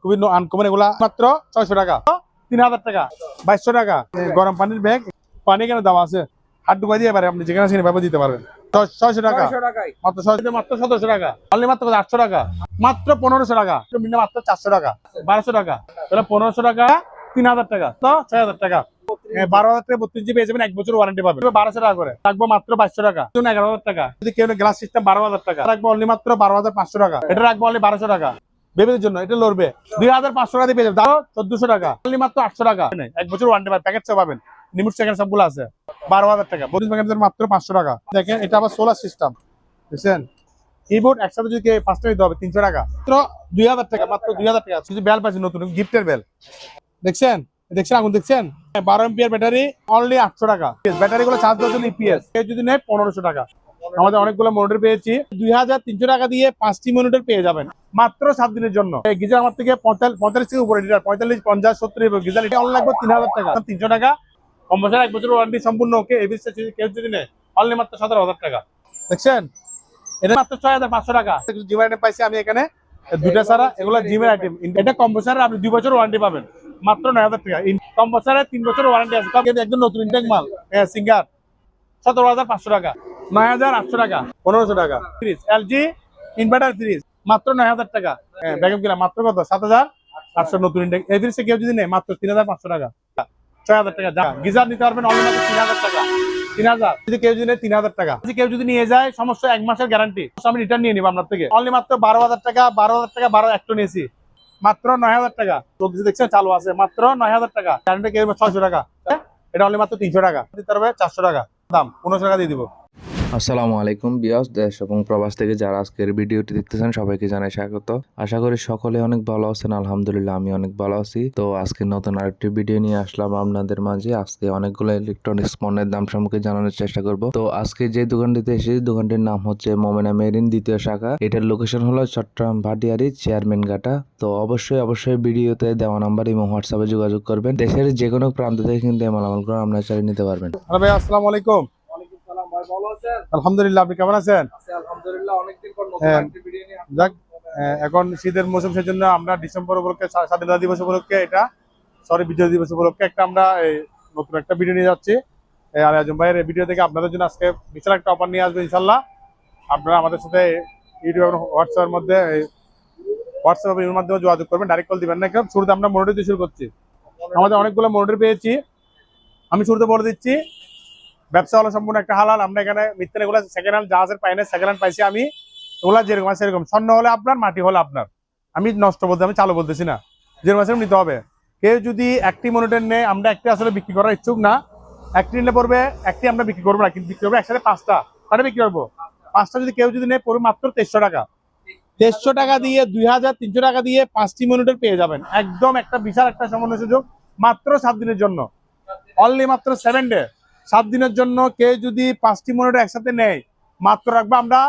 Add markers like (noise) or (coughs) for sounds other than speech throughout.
খুবই আনকমন এগুলা। মাত্র ছয়শো টাকা। তিন হাজার টাকা। বাইশশো টাকা। গরম পানির ব্যাগ পানি কেন দাম আছে। হাত ডুবাই দিয়ে পারে আপনি যেখানে সেখানে দিতে পারবেন। ছয়শো টাকা। মাত্র ছয়শো মাত্র সতেরোশো টাকা। অনলি মাত্র আটশো টাকা। মাত্র পনেরোশো টাকা। মাত্র চারশো টাকা। বারোশো টাকা। তাহলে পনেরোশো টাকা তিন হাজার টাকা। তো ছয় হাজার টাকা। বারো হাজার থেকে বত্রিশ জিবি পেয়ে যাবেন এক বছর ওয়ারেন্টি পাবেন। বারোশো টাকা করে। রাখব মাত্র বাইশশো টাকা। এগারো হাজার টাকা। যদি কেউ গ্লাস সিস্টেম বারো হাজার টাকা। রাখব অনলি মাত্র বারো হাজার পাঁচশো টাকা। এটা রাখব অনলি বারোশো টাকা। বেবিদের জন্য, এটা লড়বে। দুই হাজার পাঁচশো টাকা দিয়ে পেয়ে যাবে। চোদ্দশো টাকা। মাত্র আটশো টাকা। এক বছর ওয়ান পাবেন প্যাকেট পাবেন। নিমুট সেকেন্ড সবগুলো আছে। বারো হাজার টাকা। বত্রিশ প্যাকেটের মাত্র পাঁচশো টাকা। দেখেন, এটা আবার সোলার সিস্টেম বুঝছেন কিবোর্ড একসাথে যদি পাঁচটা নিতে হবে, তিনশো টাকা। মাত্র দুই হাজার টাকা, মাত্র দুই হাজার টাকা। কিছু বেল পাচ্ছি, নতুন গিফটের বেল দেখছেন? দেখছেন আগুন, দেখছেন? বারো এমপিয়ার ব্যাটারি অনলি আটশো টাকা। ব্যাটারি গুলো চার্জ জন্য ইপিএস যদি নেয়, পনেরোশো টাকা। আমাদের অনেকগুলো মনিটর পেয়েছি। দুই হাজার তিনশো টাকা দিয়ে পাঁচটি মনিটর পেয়ে যাবেন। মাত্র সাত দিনের জন্য। গিজার আমার থেকে পঁয়তাল্লিশ থেকে উপরে পঁয়তাল্লিশ, পঞ্চাশ, সত্তর গিজার। এটা লাগবে তিন হাজার টাকা। তিনশো টাকা। কম বছর এক বছর ওয়ারেন্টি সম্পূর্ণ ওকে। এবিএস কেউ যদি অনলি মাত্র সতেরো হাজার টাকা। দেখছেন? এটা মাত্র ছয় হাজার পাঁচশো টাকা। জিমের আইটেম পাইছি আমি এখানে। দুটা সারা এগুলো জিমের আইটেম এটা কম বছরের আপনি দুই বছর ওয়ারেন্টি পাবেন। মাত্র নয় হাজার টাকা। কম বছরে তিন বছর ওয়ারেন্টি আছে। একদম নতুন ইনটেক মাল। সিঙ্গার সতেরো হাজার পাঁচশো টাকা। নয় হাজার আটশো টাকা। পনেরোশো টাকা। ফ্রিজ এলজি ইনভার্টার ফ্রিজ মাত্র নয় হাজার টাকা। ব্যাকআপ কিনা মাত্র কত? সাত হাজার আটশো নতুন ইনটেক এই ফ্রিজে কেউ যদি নেয় মাত্র তিন হাজার পাঁচশো টাকা। ছয় হাজার টাকা যা গিজার নিতে পারবেন তিন হাজার টাকা। তিন হাজার। যদি কেউ যদি নেয় তিন হাজার টাকা। যদি কেউ যদি নিয়ে যায় সমস্যা এক মাসের গ্যারান্টি আমি রিটার্ন নিয়ে নিবো আপনার থেকে। অনলি মাত্র বারো হাজার টাকা বারো হাজার টাকা বারো একটু নিয়েছি। মাত্র নয় হাজার টাকা। চলতেছে দেখছেন চালু আছে। মাত্র নয় হাজার টাকা। গ্যারান্টি কেউ ছয়শো টাকা। হ্যাঁ? এটা অনলি মাত্র তিনশো টাকা। দিতে পারবে চারশো টাকা। দাম পনেরোশো টাকা দিয়ে দিব। আসসালামু আলাইকুম বিয়াস দেশ এবং প্রবাস থেকে যারা আজকের ভিডিওটি দেখতেছেন, সবাইকে জানাই স্বাগত। আশা করি সকলে অনেক ভালো আছেন, আলহামদুলিল্লাহ আমি অনেক ভালো আছি। তো আজকে নতুন আরেকটি ভিডিও নিয়ে আসলাম আপনাদের মাঝে। আজকে অনেকগুলো ইলেকট্রনিক্স পণ্যের দাম সম্পর্কে জানানোর চেষ্টা করব। তো আজকে যে দোকানটিতে এসেছি, দোকানটির নাম হচ্ছে মোমেনা মেরিন দ্বিতীয় শাখা। এটার লোকেশন হলো চট্টগ্রাম ভাটিয়ারি চেয়ারম্যান ঘাটা। তো অবশ্যই অবশ্যই ভিডিওতে দেওয়া নাম্বার এবং হোয়াটসঅ্যাপে যোগাযোগ করবেন। দেশের যে কোনো প্রান্ত থেকে কিন্তু এই মালামাল করে আপনারা চালিয়ে নিতে পারবেন। আসসালামু আলাইকুম ওয়ালাইকুম সালাম ভাই ভালো আছেন আলহামদুলিল্লাহ আপনি কেমন আছেন? হ্যাঁ। যাক এখন শীতের মৌসুম সেজন্য আমরা ডিসেম্বর উপলক্ষে স্বাধীনতা দিবস উপলক্ষে এটা সরি বিজয় দিবস উপলক্ষে একটা আমরা নতুন একটা ভিডিও নিয়ে যাচ্ছি। আলী আজম ভাইয়ের ভিডিও থেকে আপনাদের জন্য আজকে বিশাল একটা অফার নিয়ে আসবে ইনশাল্লাহ। আপনারা আমাদের সাথে ইউটিউব এবং হোয়াটসঅ্যাপের মধ্যে হোয়াটসঅ্যাপ এর মাধ্যমে যোগাযোগ করবেন ডাইরেক্ট কল দিবেন। না শুরুতে আমরা মোটর দিয়ে শুরু করছি। আমাদের অনেকগুলো মোটর পেয়েছি। আমি শুরুতে বলে দিচ্ছি ব্যবসা হলো সম্পূর্ণ একটা হালাল। আমরা এখানে মিথ্যা এগুলো সেকেন্ড হ্যান্ড জাহাজের পাই না সেকেন্ড হ্যান্ড পাইছি আমি। ওগুলা যেরকম আছে সেরকম। স্বর্ণ হলে আপনার, মাটি হলে আপনার। আমি নষ্ট বলতে, আমি চালু বলতেছি না। যেরকম আছে নিতে হবে। কেউ যদি একটি মনিটর নেয়, আমরা একটি আসলে বিক্রি করার ইচ্ছুক না। একটি নিলে পড়বে, একটি আমরা বিক্রি করব না, কিন্তু বিক্রি করব একসাথে পাঁচটা। কটা বিক্রি করব। পাঁচটা যদি কেউ যদি নেয়, পড়বে মাত্র তেইশশো টাকা। তেইশশো টাকা দিয়ে, দুই হাজার তিনশো টাকা দিয়ে পাঁচটি মনিটর পেয়ে যাবেন। একদম একটা বিশাল একটা সমন্বয় সুযোগ, মাত্র সাত দিনের জন্য। অনলি মাত্র সেভেন ডে সাত দিনের জন্য কেউ যদি পাঁচটি মনিটর একসাথে নেয়, মাত্র রাখব আমরা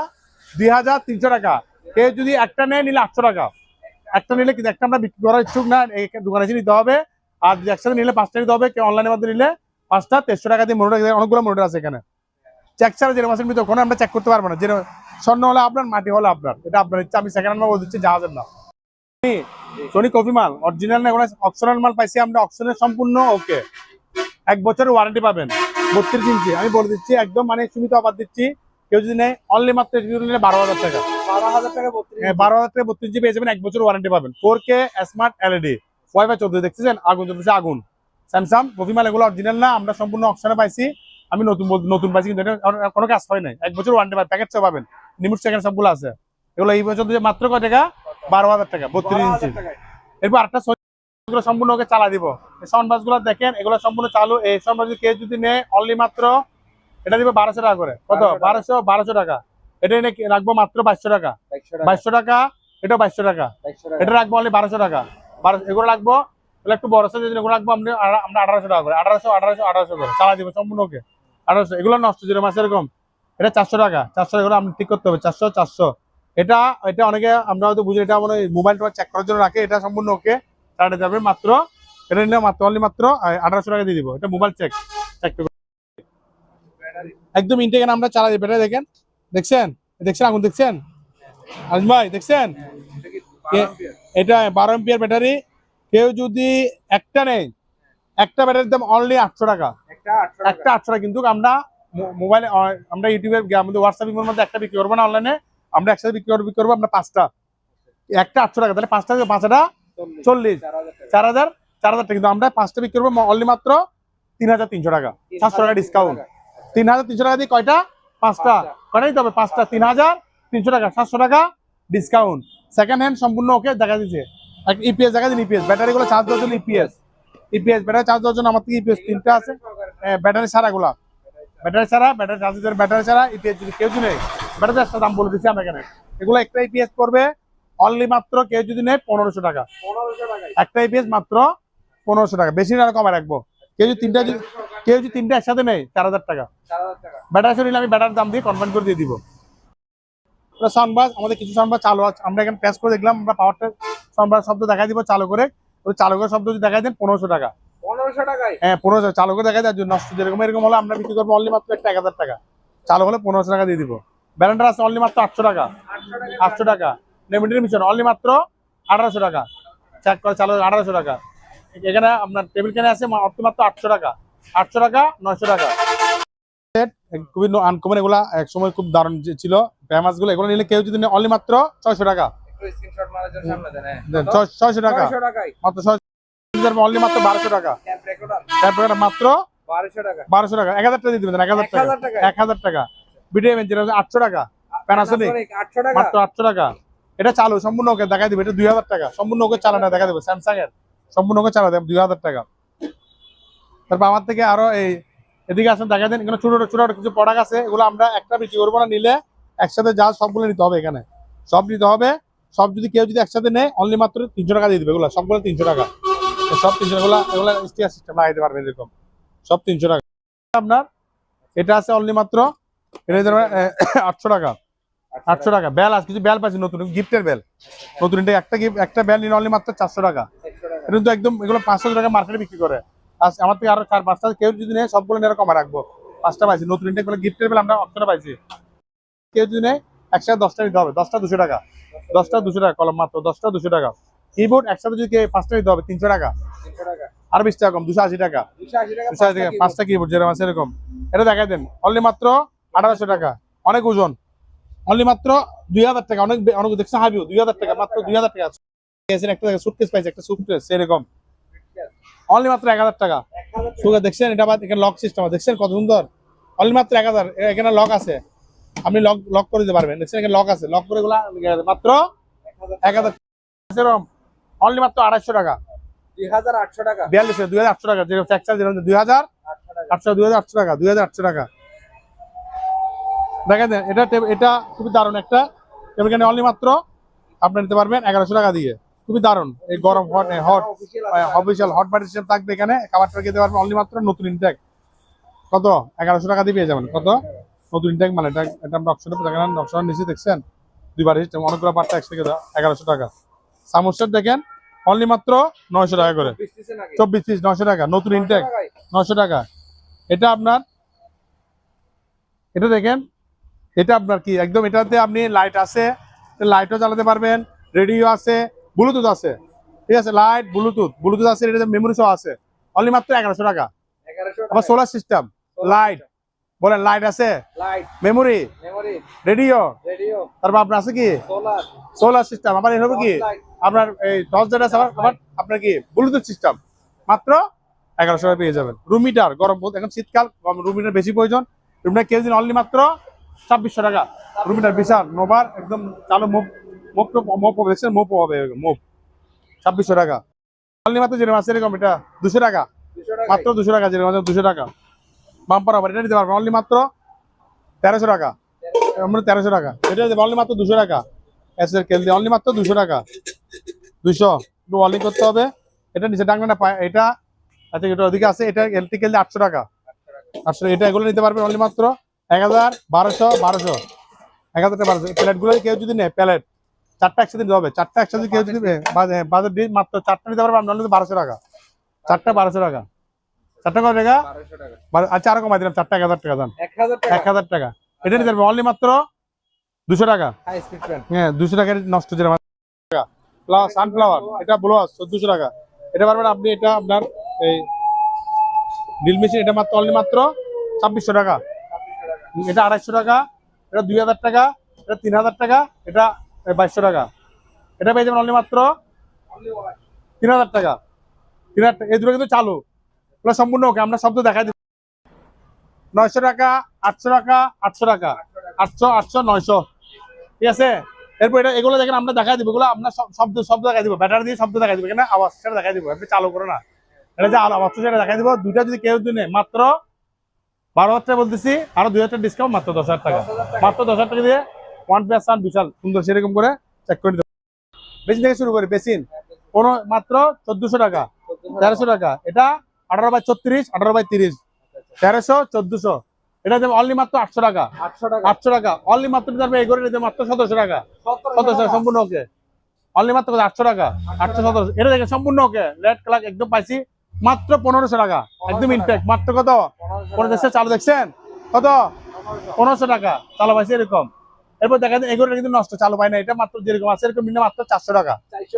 দুই হাজার তিনশো টাকা। কেউ যদি একটা নেয়, নিলে আটশো টাকা। একটা নিলে কিন্তু একটা আমরা বিক্রি করার ইচ্ছুক না দোকানে এসে নিতে হবে। আর যদি একসাথে নিলে পাঁচটা নিতে হবে, কেউ অনলাইনের মাধ্যমে নিলে পাঁচটা তেরোশো টাকা দিয়ে মনিটর অনেকগুলো মনিটর আছে এখানে। চেক ছাড়া যেরকম আছে নিতে কোনো আমরা চেক করতে পারব না। যে স্বর্ণ হলে আপনার, মাটি হলে আপনার। এটা আপনার ইচ্ছা, আমি সেকেন্ড হ্যান্ড বলে দিচ্ছি জাহাজের না সোনি কফি মাল অরিজিনাল না অপশনাল মাল পাইছি আমরা অপশনের সম্পূর্ণ ওকে এক বছরের ওয়ারেন্টি পাবেন। বত্রিশ ইঞ্চি। আমি বলে দিচ্ছি একদম মানে সীমিত অফার দিচ্ছি। কেউ যদি নেয় অনলি মাত্র বারো হাজার টাকা। বারো হাজার টাকা হ্যাঁ, বারো হাজার থেকে বত্রিশ জিবি পেয়ে যাবেন এক বছর ওয়ারেন্টি পাবেন। Four K smart LED WiFi চোদ্দ দেখতেছেন? আগুন চলতেছে আগুন। স্যামসাং কফিমাল এগুলো অরিজিনাল না আমরা সম্পূর্ণ অপশনে পাইছি। আমি নতুন নতুন পাইছি কিন্তু কোনো কাজ হয় নাই। এক বছর ওয়ারেন্টি পাবেন প্যাকেট পাবেন। নিমুট সেকেন্ড সবগুলো আছে। এগুলো এই বছর মাত্র কয় টাকা? বারো হাজার টাকা বত্রিশ ইঞ্চি। এরপর আরেকটা এগুলো সম্পূর্ণ ওকে চালা দিব। সাউন্ড বাসগুলো দেখেন এগুলো সম্পূর্ণ চালু। এই সাউন্ড বাস কেউ যদি নেয় অনলি মাত্র এটা দিবে বারোশো টাকা করে। কত? বারোশো বারোশো টাকা। এটা এনে রাখব মাত্র বাইশশো টাকা? বাইশশো টাকা। এটা বাইশশো টাকা। এটা রাখব অনলি বারোশো টাকা। এগুলো রাখব তাহলে একটু বড় সাইজ এগুলো রাখব আমরা আড়া- আমরা আঠারোশো টাকা করে। আঠারোশো আঠারোশো আঠারোশো করে। চালা দিব সম্পূর্ণ ওকে। আঠারোশো। এগুলো নষ্ট যেরকম আছে এরকম। এটা চারশো টাকা। চারশো এগুলো আপনি ঠিক করতে হবে। চারশো চারশো। এটা এটা অনেকে আমরা হয়তো বুঝি এটা মানে মোবাইল টোবাইল চেক করার জন্য রাখে। এটা সম্পূর্ণ ওকে। চালাতে যাবে মাত্র এটা নিলে মাত্র অনলি মাত্র আঠারোশো টাকা দিয়ে দিব। এটা মোবাইল চেক চেক একদম ইনটেক আমরা চালা দিই এটা দেখেন। দেখছেন? দেখছেন আগুন দেখছেন? আজ ভাই দেখছেন? এটা বারো? এটা ব্যাটারি কেউ যদি একটা নেই একটা ব্যাটারির দাম অনলি আটশো টাকা। একটা আটশো টাকা। একটা আটশো টাকা কিন্তু আমরা মোবাইলে আমরা ইউটিউবে আমাদের হোয়াটসঅ্যাপ ইমের মধ্যে একটা বিক্রি করব না অনলাইনে আমরা একসাথে বিক্রি করব বিক্রি করব আমরা পাঁচটা। একটা আটশো টাকা তাহলে পাঁচটা পাঁচটা চল্লিশ চার হাজার চার হাজার কিন্তু আমরা পাঁচটা বিক্রি করব অনলি মাত্র তিন হাজার তিনশো টাকা। সাতশো টাকা ডিসকাউন্ট তিন হাজার তিনশো টাকা দিয়ে কয়টা? পাঁচটা। কয়টা দিতে হবে? পাঁচটা। তিন হাজার তিনশো টাকা সাতশো টাকা ডিসকাউন্ট সেকেন্ড হ্যান্ড সম্পূর্ণ ওকে দেখা দিচ্ছে ইপিএস দেখা দিন ইপিএস ব্যাটারিগুলো চার্জ দেওয়ার জন্য ইপিএস ইপিএস ব্যাটারি চার্জ দেওয়ার জন্য আমার থেকে ইপিএস তিনটা আছে। ব্যাটারি ছাড়া গুলা ব্যাটারি ছাড়া ব্যাটারি চার্জ ব্যাটারি ছাড়া ইপিএস যদি কেউ নেই ব্যাটারি একটা দাম বলে দিচ্ছি আমরা এখানে। এগুলো একটা ইপিএস করবে অনলি মাত্র কেউ যদি নেয় পনেরোশো টাকা। পনেরোশো টাকায়। একটা ইপিএস মাত্র পনেরোশো টাকা। বেশি না কমে রাখব। কেউ যদি তিনটা যদি কেউ যদি তিনটা একসাথে নেয় চার হাজার টাকা। ব্যাটারি সরিয়ে আমি ব্যাটার দাম দিয়ে কনভার্ট করে দিয়ে দিব। সাউন্ডবাস আমাদের কিছু সাউন্ডবাস চালু আছে। আমরা এখানে টেস্ট করে দেখলাম আমরা পাওয়ারটা সাউন্ডবাস শব্দ দেখাই দিব চালু করে। ওই চালু করে শব্দ যদি দেখাই দেন পনেরোশো টাকা। পনেরোশো টাকায়? হ্যাঁ পনেরোশো চালু করে দেখাই দেয় নষ্ট যেরকম এরকম হলে আমরা বিক্রি করব অনলি মাত্র একটা এক হাজার টাকা। চালু হলে পনেরোশো টাকা দিয়ে দিব। ব্যালেন্ডার আছে অনলি মাত্র আটশো টাকা। আটশো টাকা। নেমিটের মিশন অনলি মাত্র আঠারোশো টাকা। চেক করে চালু আঠারোশো টাকা। এখানে আপনার টেবিল কেনে আছে মাত্র আটশো টাকা। আটশো টাকা নয়শো টাকা। খুবই আনকমন এগুলা এক সময় খুব দারুণ ছিল। ফেমাসগুলো এগুলো নিলে কেউ যদি অনলি মাত্র ছয়শো টাকা। ছয়শো টাকা। মাত্র ছয়শো অনলি মাত্র বারোশো টাকা। তারপরে মাত্র বারোশো টাকা। এক হাজার টাকা দিয়ে দেবেন এক হাজার এক টাকা। এক হাজার টাকা। ভিডিও যেটা আটশো টাকা। টাকা। মাত্র আটশো টাকা। এটা চালু সম্পূর্ণ ওকে দেখা দিবে, এটা দুই হাজার টাকা। সম্পূর্ণ ওকে চালানো দেখা দেবে স্যামসাং এর সম্পূর্ণ ওকে চালা দেবে, দুই হাজার টাকা। তারপর আমার থেকে আরও এই এদিকে আসেন দেখা দেন, এখানে ছোট ছোট কিছু প্রোডাক্ট আছে, এগুলো আমরা একটা বিক্রি করব না, নিলে একসাথে যা সবগুলো নিতে হবে এখানে। সব নিতে হবে, সব যদি কেউ যদি একসাথে নেয় অনলি মাত্র তিনশো টাকা দিয়ে দিবে এগুলো, সবগুলো তিনশো টাকা। সব তিনশো এগুলো এগুলো স্টিয়ার সিস্টেম লাগাইতে পারবেন এরকম। সব তিনশো টাকা। আপনার, এটা আছে অনলি মাত্র, এটা আটশো টাকা। আটশো টাকা। বেল আছে কিছু বেল পাচ্ছি নতুন গিফটের বেল। নতুন এটা একটা গিফট একটা বেল নিন অনলি মাত্র চারশো টাকা। এটা কিন্তু একদম এগুলো পাঁচশো টাকা মার্কেটে বিক্রি করে। আর আমার থেকে আরও চার পাঁচটা কেউ যদি নেয় সবগুলো নিয়ে কমা রাখব। পাঁচটা পাইছি নতুন ইনটেকগুলো গিফটের বেল আমরা অপশনটা পাইছি। কেউ যদি নেয় একসাথে দশটা নিতে হবে দশটা দুশো টাকা। দশটা দুশো টাকা কলম মাত্র দশটা দুশো টাকা। কিবোর্ড একসাথে যদি কেউ পাঁচটা নিতে হবে তিনশো টাকা। আর বিশ টাকা কম দুশো আশি টাকা। দুশো আশি টাকা দুশো আশি টাকা পাঁচটা কিবোর্ড যেরকম আছে এরকম। এটা দেখাই দেন অনলি মাত্র আঠারোশো টাকা। অনেক ওজন। অনলি মাত্র দুই হাজার টাকা। অনেক অনেক দেখছেন হাবিও দুই হাজার টাকা মাত্র দুই হাজার টাকা একটা সুটকেস পাইছে একটা সুটকেস এরকম। অনলি মাত্র এক হাজার টাকা। সুগার দেখছেন? এটা আবার এখানে লক সিস্টেম দেখছেন কত সুন্দর? অনলি মাত্র এক হাজার। এখানে লক আছে। আপনি লক লক করে দিতে পারবেন। দেখছেন এখানে লক আছে। লক করে গুলা মাত্র এক হাজার অনলি মাত্র আড়াইশো টাকা। দুই হাজার আটশো টাকা। বিয়াল্লিশ দুই হাজার আটশো টাকা। যেরকম দুই হাজার। আটশো টাকা আটশো দুই হাজার আটশো টাকা দুই হাজার আটশো টাকা। দেখেন এটা এটা খুবই দারুণ একটা টেবিল ক্যান্ডি অনলি মাত্র আপনি নিতে পারবেন এগারোশো টাকা দিয়ে। খুবই দারুণ। এই গরম hot hot official hot system থাকবে এখানে। খাবারটা খেতে পারবেন অনলি মাত্র নতুন ইনটেক কত? এগারোশো টাকা দিয়ে পেয়ে যাবেন। কত? নতুন ইনটেক মানে এটা এটা অপশনে দেখেন অপশন নিচে দেখছেন? দুইবার সিস্টেম অনেকগুলো পার্টটা একসাথে এগারোশো টাকা। সামোসার দেখেন অনলি মাত্র নয়শো টাকা করে। চব্বিশ পিস নয়শো টাকা, নতুন ইনটেক নয়শো টাকা। এটা আপনার, এটা দেখেন এটা আপনার কি একদম এটাতে আপনি লাইট আছে লাইটও চালাতে পারবেন রেডিও আছে ব্লুটুথ আছে ঠিক আছে? লাইট ব্লুটুথ ব্লুটুথ আছে মেমোরি সহ আছে। অনলি মাত্র এগারোশো টাকা। আবার সোলার সিস্টেম লাইট বলেন লাইট আছে? মেমোরি রেডিও তারপর আপনার আছে কি? সোলার সিস্টেম আবার এর হবে কি? আপনার এই টর্চ যেটা আছে আবার আবার আপনার কি? ব্লুটুথ সিস্টেম মাত্র এগারোশো টাকা পেয়ে যাবেন। রুম মিটার গরম এখন শীতকাল রুম মিটার বেশি প্রয়োজন। রুম মিটার কেজি অনলি মাত্র ছাব্বিশশো টাকা। রুম মিটার বিশাল নোবার একদম চালু মুভ মুভ মুভ হবে মুভ হবে মুভ। ছাব্বিশশো টাকা। অনলি মাত্র যেরকম আছে এরকম এটা দুশো টাকা। মাত্র দুশো টাকা যেরকম আছে দুশো টাকা। বাম্পার আবার এটা নিতে পারবেন অনলি মাত্র তেরোশো টাকা। আমরা তেরোশো টাকা। এটা অনলি মাত্র দুশো টাকা। এসের কেল দিয়ে অনলি মাত্র দুশো টাকা। দুশো একটু ওয়ালিং করতে হবে। এটা নিচে ডাকবে না এটা আচ্ছা এটা ওদিকে আছে এটা এলটি কেল দিয়ে আটশো টাকা। আটশো এটা এগুলো নিতে পারবেন অনলি মাত্র। এক হাজার বারোশো বারোশো। এক হাজার টাকা বারোশো। প্লেটগুলো কেউ যদি নেয় প্লেট। চারটা একসাথে নিতে হবে। চারটা একসাথে কেউ যদি বাজে- বাজার দিয়ে মাত্র চারটা নিতে পারবে আপনার বারোশো টাকা। চারটা বারোশো টাকা। চারটা কত টাকা? টাকা। আচ্ছা আরও কমাই দিলাম। চারটা এক হাজার টাকা দাম। এক হাজার টাকা। টাকা। এটা নিতে পারবে অনলি মাত্র দুশো টাকা। হ্যাঁ দুশো টাকার নষ্ট যেরকম টাকা ফ্লাওয়ার সানফ্লাওয়ার এটা ব্লোয়াস চোদ্দশো টাকা। এটা পারবেন আপনি এটা আপনার এই ড্রিল মেশিন এটা মাত্র অনলি মাত্র ছাব্বিশশো টাকা। এটা আড়াইশো টাকা, এটা দুই হাজার টাকা, এটা তিন হাজার টাকা, এটা বাইশশো টাকা। এটা পেয়ে যাবেন অনলি মাত্র তিন হাজার টাকা। তিন হাজার এই দুটো কিন্তু চালু। এগুলো সম্পূর্ণ ওকে আমরা শব্দ দেখাই দিই নয়শো টাকা, আটশো টাকা আটশো টাকা। আটশো আটশো, নয়শো। ঠিক আছে? এরপর এটা, এগুলো দেখেন আমরা দেখাই দিব। এগুলো আমরা শব্দ শব্দ দেখাই দিব। ব্যাটারি দিয়ে শব্দ দেখাই দিব। কেন আওয়াজ সেটা দেখাই দিব। আপনি চালু করো না। এটা যে আওয়াজ সেটা দেখাই দিব। দুইটা যদি কেউ দিনে মাত্র বারো হাজার টাকা বলতেছি আরও দুই হাজার ডিসকাউন্ট মাত্র দশ হাজার টাকা। মাত্র দশ হাজার টাকা দিয়ে ওয়ান প্লাস ওয়ান বিশাল সুন্দর সেরকম করে চেক করে দিতে বেসিন থেকে শুরু করি বেসিন কোনো মাত্র চোদ্দশো টাকা তেরোশো টাকা। এটা আঠারো বাই ছত্রিশ আঠারো বাই তিরিশ। তেরোশো চোদ্দশো। এটা দেবে অনলি মাত্র আটশো টাকা। আটশো টাকা। আটশো টাকা। অনলি মাত্র দেবে এই করে দেবে মাত্র সতেরোশো টাকা। সতেরোশো সম্পূর্ণ ওকে অনলি মাত্র আটশো টাকা। আটশো সতেরোশো। এটা দেখে সম্পূর্ণ ওকে রেড কালার একদম পাইছি। মাত্র পনেরোশো টাকা। একদম ইনটেক মাত্র কত? পনেরো দেশের চালু দেখছেন? কত? পনেরোশো। টাকা। চালু পাইছি এরকম। এরপর দেখা যায় এগুলো কিন্তু নষ্ট। চালু পাই না। এটা মাত্র যেরকম আছে এরকম মাত্র চারশো টাকা।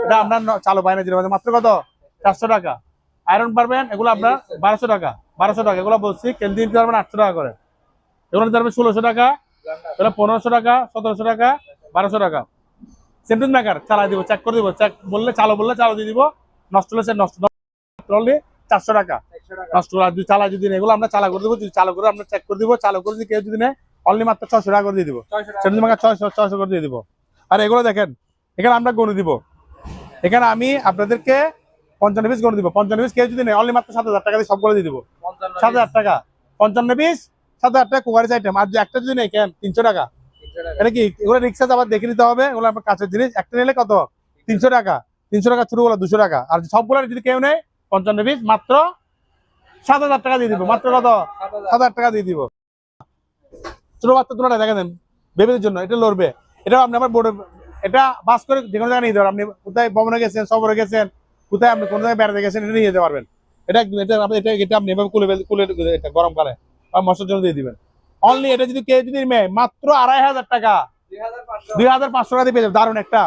এটা ন- চালু পাই না যেরকম মাত্র কত? চারশো টাকা। আয়রন পারবেন এগুলো আপনার বারোশো টাকা। বারোশো টাকা। এগুলো বলছি কেন্দ্র দিতে পারবেন আটশো টাকা করে। এগুলো দিতে পারবেন ষোলোশো টাকা। এগুলো পনেরোশো টাকা সতেরোশো টাকা বারোশো টাকা। সেন্টুন মেকার চালাই দিব চেক করে দিব। চেক বললে চালু বললে চালু দিয়ে দিব। নষ্ট হলে সে নষ্ট হলে চারশো টাকা। নষ্ট করে আর যদি এগুলো আমরা চালা করে দেবো যদি চালু করে আমরা চেক করে দিব চালু করে যদি কেউ যদি নেয় অনলি মাত্র ছশো টাকা করে দিয়ে দিব। ছয়শো সেন্টুন মেকার ছয়শো ছয়শো করে দিয়ে দিব। আর এগুলো দেখেন এখানে আমরা গণে দিব। এখানে আমি আপনাদেরকে পঞ্চান্ন পিস গণে দিব। পঞ্চান্ন পিস কেউ যদি নেই অনলি মাত্র সাত হাজার টাকা দিয়ে সবগুলো দিয়ে দিব। সাত হাজার টাকা। পঞ্চান্ন পিস সাত হাজার টাকা কুকারেজ আইটেম আর যে একটা যদি নেই কেন? তিনশো টাকা। এটা কি? এগুলো রিক্সা আবার দেখে নিতে হবে। এগুলো আপনার কাছের জিনিস। একটা নিলে কত? তিনশো টাকা। তিনশো টাকা শুরু গুলো দুশো টাকা। আর সবগুলো যদি কেউ নেই পঞ্চান্ন পিস মাত্র সাত হাজার টাকা দিয়ে দিব মাত্র কত? সাত হাজার টাকা দিয়ে দিব। ছোট বাচ্চা তোমরা দেখা দেন বেবিদের জন্য এটা লড়বে। এটা আপনি আমার বোর্ডে এটা বাস করে যে কোনো জায়গায় নিয়ে যেতে পারবেন আপনি কোথায় ভবনে গেছেন সবরে গেছেন কোথায় আপনি কোনো জায়গায় বেড়াতে গেছেন এটা নিয়ে যেতে পারবেন। এটা একদম এটা আপনি এটা এটা আপনি এভাবে কুলে কুলে এটা গরমকালে বা মশার জন্য দিয়ে দিবেন। অনলি এটা যদি কেউ যদি নেয় মাত্র আড়াই হাজার টাকা। দুই হাজার পাঁচশো। টাকা দিয়ে পেয়ে যাবেন দারুণ একটা।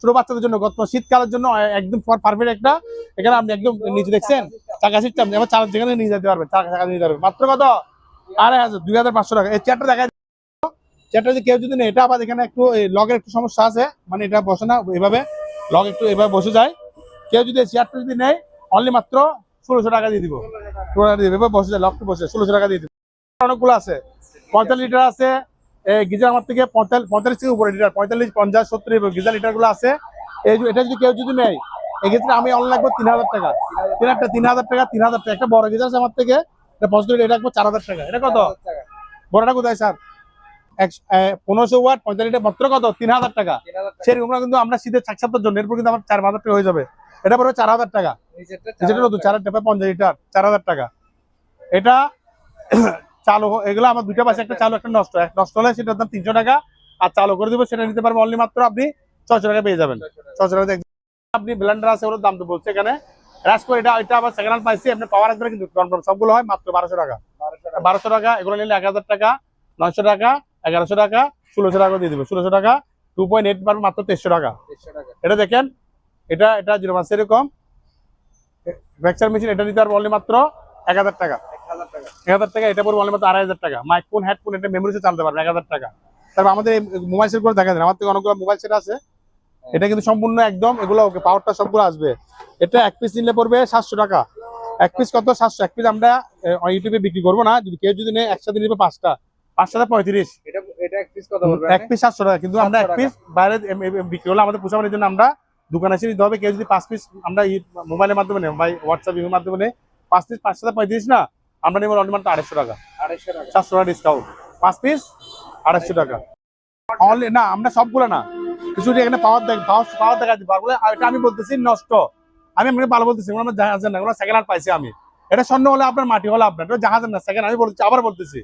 ছোট বাচ্চাদের জন্য, গত শীতকালের জন্য একদম পারফেক্ট একটা। এখানে আপনি একদম নিচে দেখছেন, চাকা সিস্টেম এবার চাকা যেখানে নিয়ে যেতে পারবেন, চাকা চাকা নিয়ে যেতে পারবেন। মাত্র কত? আড়াই হাজার, দুই হাজার পাঁচশো টাকা। এই চেয়ারটা দেখা চেয়ারটা যদি কেউ যদি নেই এটা আবার এখানে একটু লগের একটু সমস্যা আছে মানে এটা বসে না, এভাবে লগ একটু এভাবে বসে যায়। কেউ যদি চেয়ারটা যদি নেয় অনলি মাত্র ষোলোশো টাকা দিয়ে দিব। ষোলো টাকা দিয়ে দিব বসে যায় লকটা বসে ষোলোশো টাকা দিয়ে দিব। অনেকগুলো আছে, পঁয়তাল্লিশ লিটার আছে গিজার আমার থেকে পঁয়তাল্লিশ থেকে উপরে লিটার পঁয়তাল্লিশ পঞ্চাশ সত্তর গিজার লিটারগুলো আছে। এই এটা যদি কেউ যদি নেয় এক্ষেত্রে আমি অনলাইন রাখব তিন হাজার টাকা। তিন একটা তিন হাজার টাকা তিন হাজার টাকা। একটা বড় গিজার আছে আমার থেকে এটা পঁচাত্তর এটা রাখব চার হাজার টাকা। এটা কত? বড়টা কোথায় স্যার? পনেরোশো ওয়াট পঁয়তাল্লিশ লিটার মাত্র কত? তিন হাজার টাকা। সেরকম কিন্তু আমরা শীতের চাক সাপ্তাহের জন্য এরপর কিন্তু আমার চার হাজার টাকা হয়ে যাবে। এটা পড়বে চার হাজার টাকা। যেটা নতুন চার হাজার টাকা পঞ্চাশ লিটার চার হাজার টাকা। এটা চালু এগুলো আমার দুইটা পাশে একটা চালু একটা নষ্ট। নষ্ট হলে সেটার দাম তিনশো টাকা আর চালু করে দিব সেটা নিতে পারব অনলি মাত্র আপনি ছশো টাকা পেয়ে যাবেন। ছয়শো টাকা আপনি ব্লেন্ডার আছে ওগুলোর দাম তো বলছে এখানে। রাস করে এটা এটা আবার সেকেন্ড হ্যান্ড পাইছি আপনি পাওয়ার আসবে কিন্তু কনফার্ম সবগুলো হয় মাত্র বারোশো টাকা। বারোশো টাকা এগুলো নিলে এক হাজার টাকা নয়শো টাকা এগারোশো টাকা ষোলোশো টাকা দিয়ে দেবে। ষোলোশো টাকা টু পয়েন্ট এইট পারবেন মাত্র তেইশশো টাকা। এটা দেখেন এটা এটা জিরো পাঁচ এরকম ফ্র্যাকচার মেশিন এটা নিতে পারব অনলি মাত্র এক হাজার টাকা। এক হাজার টাকা এটা পড়ব অনলি মাত্র আড়াই হাজার টাকা। মাইকফোন হেডফোন এটা মেমোরি চালাতে পারবে এক হাজার টাকা। তারপর আমাদের মোবাইল দেখা যায় আমার থেকে অনেকগুলো মোবাইল সেট আছে। এটা কিন্তু সম্পূর্ণ একদম এগুলো ওকে পাওয়ারটা সবগুলো আসবে। এটা এক পিস নিলে পড়বে সাতশো টাকা। এক পিস কত? সাতশো। এক পিস আমরা ইউটিউবে বিক্রি করব না। যদি কেউ যদি নেয় একসাথে নিবে পাঁচটা। পাঁচ সাথে পঁয়ত্রিশ। এটা এটা এক পিস কত এক পিস সাতশো টাকা। কিন্তু আমরা এক পিস বাইরে বিক্রি হলে আমাদের পোষাবানের জন্য আমরা দোকানে এসে নিতে হবে। কেউ যদি পাঁচ পিস আমরা মোবাইলের মাধ্যমে নেই হোয়াটসঅ্যাপ মাধ্যমে নেই পাঁচ পিস পঁয়ত্রিশ না? আমরা নেব অনলি মাত্র আড়াইশো টাকা। চারশো টাকা ডিসকাউন্ট পাঁচ পিস আড়াইশো টাকা। অনলি না আমরা সবগুলো না। কিছু এখানে পাওয়ার দেখ পাওয়ার দেখা পারব আর এটা আমি বলতেছি নষ্ট। আমি আপনাকে ভালো বলতেছি আমরা জাহাজের না সেকেন্ড হ্যান্ড পাইছি আমি। এটা স্বর্ণ হলে আপনার মাটি হলে আপনার এটা জাহাজের না সেকেন্ড আমি বলছি আবার বলতেছি।